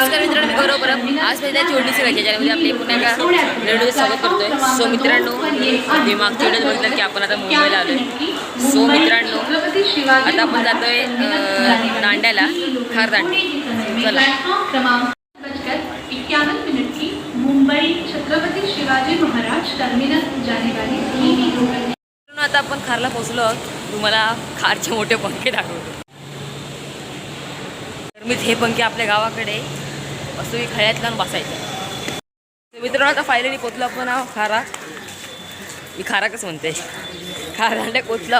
नमस्कार मित्रांनो गौरव परब. आज पहिल्या जोडणीची राहिली ज्यामध्ये म्हणजे आपली पुन्हा एका रेडिओचं स्वागत करतोय. सो मित्रांनो मी मागच्या वेळेस बघितलं की आपण आता मुंबईला आलोय. सो मित्रांनो आता आपण जातोय अं, दांड्याला खार दांडी चला. मुंबई छत्रपति शिवाजी महाराज टर्मिनस जाने वाली आता आपण खारला पोहोचलो. तुम्हाला खारचे मोठे पंखे दाखवतो. तर मी हे पंखे आपल्या गावाकडे असं मी खळ्यात लावून बसायचं. मित्रांनो आता फायनली पोचलो आपण आहो खारा. मी खाराकच म्हणते? खाराला दांड्या पोचलो.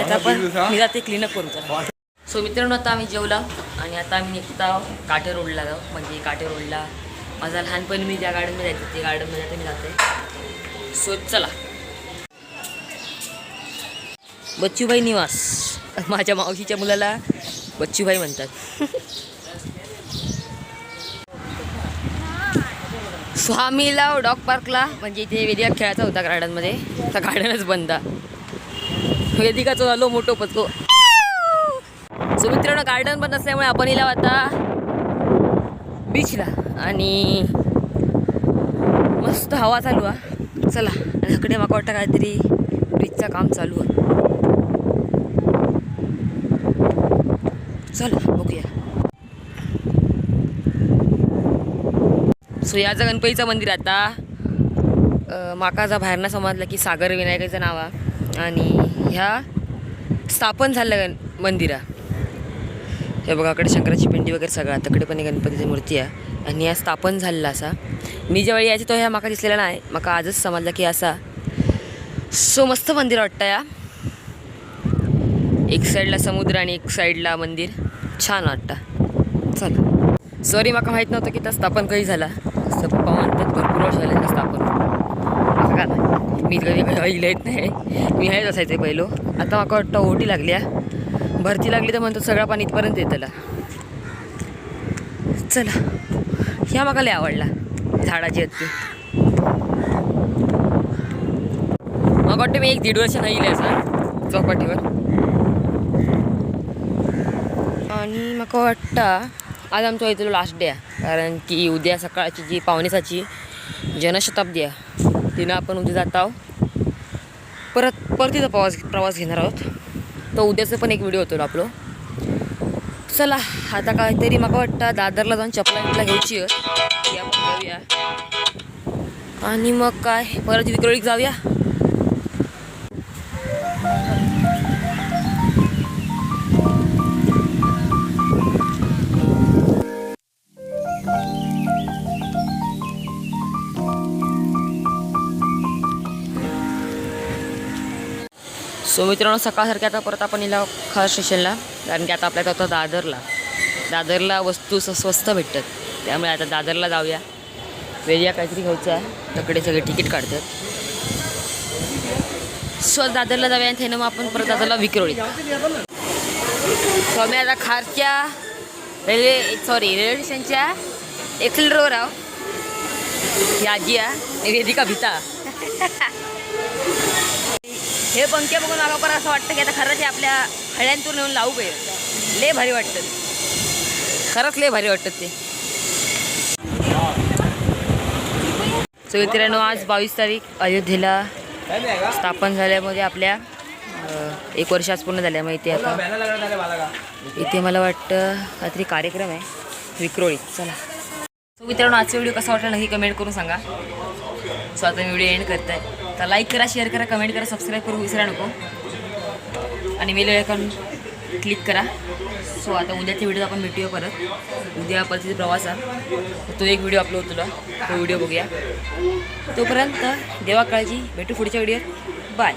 आता पण मी जाते क्लीनअप करूचा सो मित्रांनो आता आम्ही जेवला आणि आता आम्ही निघतो काटे रोडला जाऊ. म्हणजे काटे रोडला. माझा लहानपणी मी ज्या गार्डनमध्ये जायचं ते गार्डनमध्ये आता मी जाते. सो चला. बच्चूबाई निवास. माझ्या मावशीच्या मुलाला बच्चूबाई म्हणतात. स्वामीला डॉग पार्कला म्हणजे इथे वेदिका खेळायचा होता गार्डनमध्ये. तर गार्डनच बंद. वेदिकाचं झालो मोठो पचलो सो मित्रांनो गार्डन बंद असल्यामुळे आपण इला आता बीचला आणि मस्त हवा चालू आहे चला आणि इकडे वाटतं काहीतरी. बीचचं काम चालू आहे. चला बघूया. सो याचं गणपतीचं मंदिर आता माकाचा बाहेरनं समजलं की सागर विनायकाचं नाव आहे. आणि ह्या स्थापन झालं गण मंदिरा. हे बघा अकडे शंकराची पिंडी वगैरे सगळं तकडे पण गणपतीची मूर्ती आहे. आणि या स्थापन झालेला असा. मी ज्यावेळी यायची तो ह्या माका दिसलेला नाही. माका आजच समजलं की असा. सो मस्त मंदिर वाटतं या. एक साईडला समुद्र आणि एक साईडला मंदिर. छान वाटतं. चला. सॉरी माका माहीत नव्हतं की त्या स्थापन कधी झाला. असं पप्पा म्हणतात भरपूर वर्ष झाले नसतं आपण. असं का नाही? मी कधी काही येत नाही. मी हेच असायचं पहिलो आता माका वाटतं ओटी लागली आहे भरती लागली तर म्हणतो सगळा पाणी इथपर्यंत येतला चला. ह्या माका लय आवडला झाडाची हत्ती. मला वाटतं मी एक दीड वर्ष नाही गेले असं चौपाटीवर. आणि म्हाका वाटतं आज आमचा इथलो लास्ट डे आहे. कारण की उद्या सकाळची जी पावणेसाची जनशताब्दी आहे तिनं आपण उद्या जात आहोत. परत परतीचा प्रवास प्रवास घेणार आहोत. तर उद्याचं पण एक व्हिडिओ होतो आपलो. चला आता काहीतरी मला वाटतं दादरला जाऊन चपला बिपला घ्यायची जाऊया. आणि मग काय परत विक्रोळीक जाऊया. सो मित्रांनो सकाळसारख्या आता परत आपण येला खास स्टेशनला कारण की आता आपल्याला होतं दादरला. दादरला वस्तू स्वस्त भेटतात. त्यामुळे आता दादरला जाऊया. वेगळ्या काहीतरी घ्यायचं आहे. तकडे सगळे तिकीट काढतात. सो दादरला जाऊया आणि त्यानं मग आपण परत दादरला विक्रोळी सो आम्ही आता खारच्या रेल्वे सॉरी रेल्वे स्टेशनच्या एक्सिलेटरवर आहो. ही आजी आहे वेदिका भिता. हे पंखे बघून मला पण असं वाटतं की आता खरंच हे आपल्या हळ्यांतून येऊन लावू पाहिजे लय भारी वाटतं. खरंच लय भारी वाटतं ते. सो मित्रांनो आज बावीस तारीख अयोध्येला स्थापन झाल्यामध्ये आपल्या एक वर्ष आज पूर्ण झाल्या मग इथे आता. इथे मला वाटतं काहीतरी कार्यक्रम आहे. विक्रोळी. चला. सो मित्रांनो आजचा व्हिडिओ कसा वाटला नक्की कमेंट करून सांगा. सो आता व्हिडिओ एंड करताय. तर लाईक करा शेअर करा कमेंट करा सबस्क्राईब करू विसरा नको. आणि मेल आयकॉन क्लिक करा. सो आता उद्याच्या व्हिडिओ आपण भेटूया परत. उद्या परतीचा प्रवास आहे. तर तो एक व्हिडिओ अपलोड तुला. तो व्हिडिओ बघूया. तोपर्यंत देवा काळजी. भेटू पुढच्या व्हिडिओत बाय